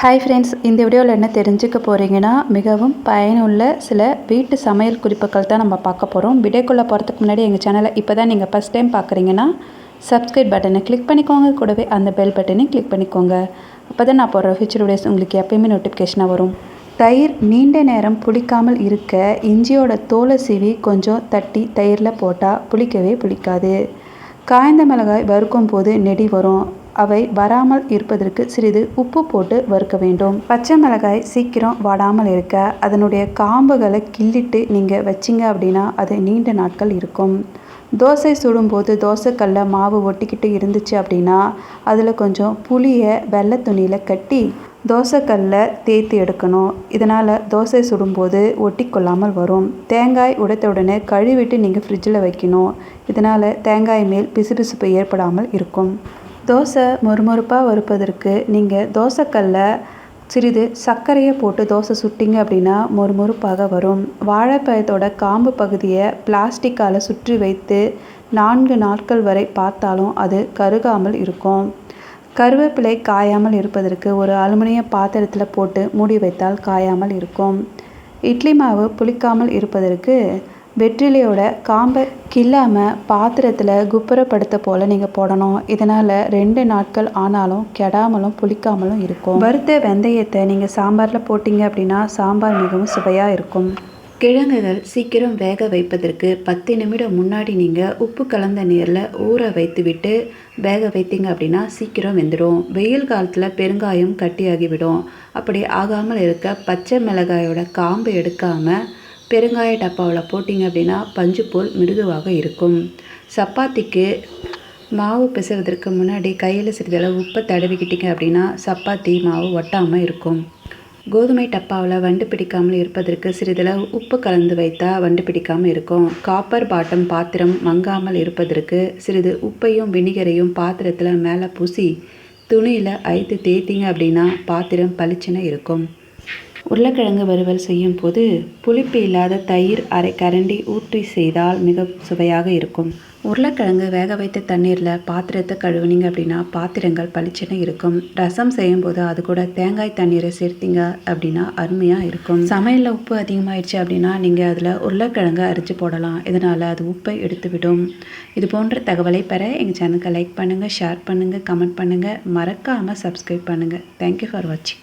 Hi friends இந்த வீடியோவில் என்ன தெரிஞ்சுக்க போகிறீங்கன்னா மிகவும் பயனுள்ள சில வீட்டு சமையல் குறிப்புகள் தான் நம்ம பார்க்க போகிறோம் வீடியோக்குள்ளே போகிறதுக்கு முன்னாடி எங்கள் சேனலை இப்போ தான் நீங்கள் ஃபஸ்ட் டைம் பார்க்குறீங்கன்னா சப்ஸ்கிரைப் பட்டனை கிளிக் பண்ணிக்கோங்க. கூடவே அந்த பெல் பட்டனையும் கிளிக் பண்ணிக்கோங்க. அப்போ தான் நான் போடுற ஃபியூச்சர் வீடியோஸ் உங்களுக்கு எப்பயுமே நோட்டிஃபிகேஷனாக வரும். தயிர் நீண்ட நேரம் புளிக்காமல் இருக்க இஞ்சியோட தோலை சீவி கொஞ்சம் தட்டி தயிரில் போட்டால் புளிக்கவே புளிக்காது. காய்ந்த மிளகாய் வறுக்கும் போது நெடி வரும். அவை வராமல் இருப்பதற்கு சிறிது உப்பு போட்டு வறுக்க வேண்டும். பச்சை மிளகாய் சீக்கிரம் வாடாமல் இருக்க அதனுடைய காம்புகளை கிள்ளிட்டு நீங்கள் வச்சிங்க அப்படின்னா அது நீண்ட நாட்கள் இருக்கும். தோசை சுடும்போது தோசைக்கல்ல மாவு ஒட்டிக்கிட்டு இருந்துச்சு அப்படின்னா அதில் கொஞ்சம் புளியை வெள்ளை துணியில் கட்டி தோசைக்கல்ல தேய்த்து எடுக்கணும். இதனால் தோசை சுடும்போது ஒட்டி கொள்ளாமல் வரும். தேங்காய் உடைத்த உடனே கழுவிட்டு நீங்கள் ஃப்ரிட்ஜில் வைக்கணும். இதனால் தேங்காய் மேல் பிசுபிசுப்பு ஏற்படாமல் இருக்கும். தோசை மொறுமொறுப்பாக வறுப்பதற்கு நீங்கள் தோசைக்கல்ல சிறிது சர்க்கரையை போட்டு தோசை சுட்டிங்க அப்படின்னா மொறுமொறுப்பாக வரும். வாழைப்பழத்தோட காம்பு பகுதியை பிளாஸ்டிக்கால் சுற்றி வைத்து நான்கு நாட்கள் வரை பார்த்தாலும் அது கருகாமல் இருக்கும். கருவேப்பிலை காயாமல் இருப்பதற்கு ஒரு அலுமினிய பாத்திரத்தில் போட்டு மூடி வைத்தால் காயாமல் இருக்கும். இட்லி மாவு புளிக்காமல் இருப்பதற்கு வெற்றிலையோட காம்பை கில்லாமல் பாத்திரத்தில் குப்புறப்படுத்த போல் நீங்கள் போடணும். இதனால் ரெண்டு நாட்கள் ஆனாலும் கெடாமலும் புளிக்காமலும் இருக்கும். வறுத்த வெந்தயத்தை நீங்கள் சாம்பாரில் போட்டிங்க அப்படின்னா சாம்பார் மிகவும் சுவையாக இருக்கும். கிழங்குகள் சீக்கிரம் வேக வைப்பதற்கு பத்து நிமிடம் முன்னாடி நீங்கள் உப்பு கலந்த நீரில் ஊற வைத்து விட்டு வேக வைத்தீங்க அப்படின்னா சீக்கிரம் வெந்துடும். வெயில் காலத்தில் பெருங்காயம் கட்டியாகிவிடும். அப்படி ஆகாமல் இருக்க பச்சை மிளகாயோட காம்பு எடுக்காமல் பெருங்காய டப்பாவில் போட்டிங்க அப்படின்னா பஞ்சு போல் மிருதுவாக இருக்கும். சப்பாத்திக்கு மாவு பிசைவதற்கு முன்னாடி கையில் சிறிதளவு உப்பை தடவிக்கிட்டீங்க அப்படின்னா சப்பாத்தி மாவு ஒட்டாமல் இருக்கும். கோதுமை டப்பாவில் வண்டு பிடிக்காமல் இருப்பதற்கு சிறிதளவு உப்பு கலந்து வைத்தால் வண்டு பிடிக்காமல் இருக்கும். காப்பர் பாட்டம் பாத்திரம் மங்காமல் இருப்பதற்கு சிறிது உப்பையும் வினிகரையும் பாத்திரத்தில் மேலே பூசி துணியில் ஐத்து தேய்த்திங்க அப்படின்னா பாத்திரம் பளிச்சுன்னு இருக்கும். உருளைக்கிழங்கு வறுவல் செய்யும் போது புளிப்பு இல்லாத தயிர் அரை கரண்டி ஊற்றி செய்தால் மிக சுவையாக இருக்கும். உருளைக்கிழங்கு வேக வைத்த தண்ணீரில் பாத்திரத்தை கழுவுனீங்க அப்படின்னா பாத்திரங்கள் பளிச்சுன்னு இருக்கும். ரசம் செய்யும்போது அது கூட தேங்காய் தண்ணீரை சேர்த்தீங்க அப்படின்னா அருமையாக இருக்கும். சமையலில் உப்பு அதிகமாகிடுச்சு அப்படின்னா நீங்கள் அதில் உருளைக்கிழங்கு அரிச்சு போடலாம். இதனால் அது உப்பை எடுத்துவிடும். இது போன்ற தகவலை பெற எங்கள் சேனலுக்கு லைக் பண்ணுங்கள் ஷேர் பண்ணுங்கள் கமெண்ட் பண்ணுங்கள் மறக்காமல் சப்ஸ்கிரைப் பண்ணுங்கள் தேங்க்யூ ஃபார் வாட்சிங்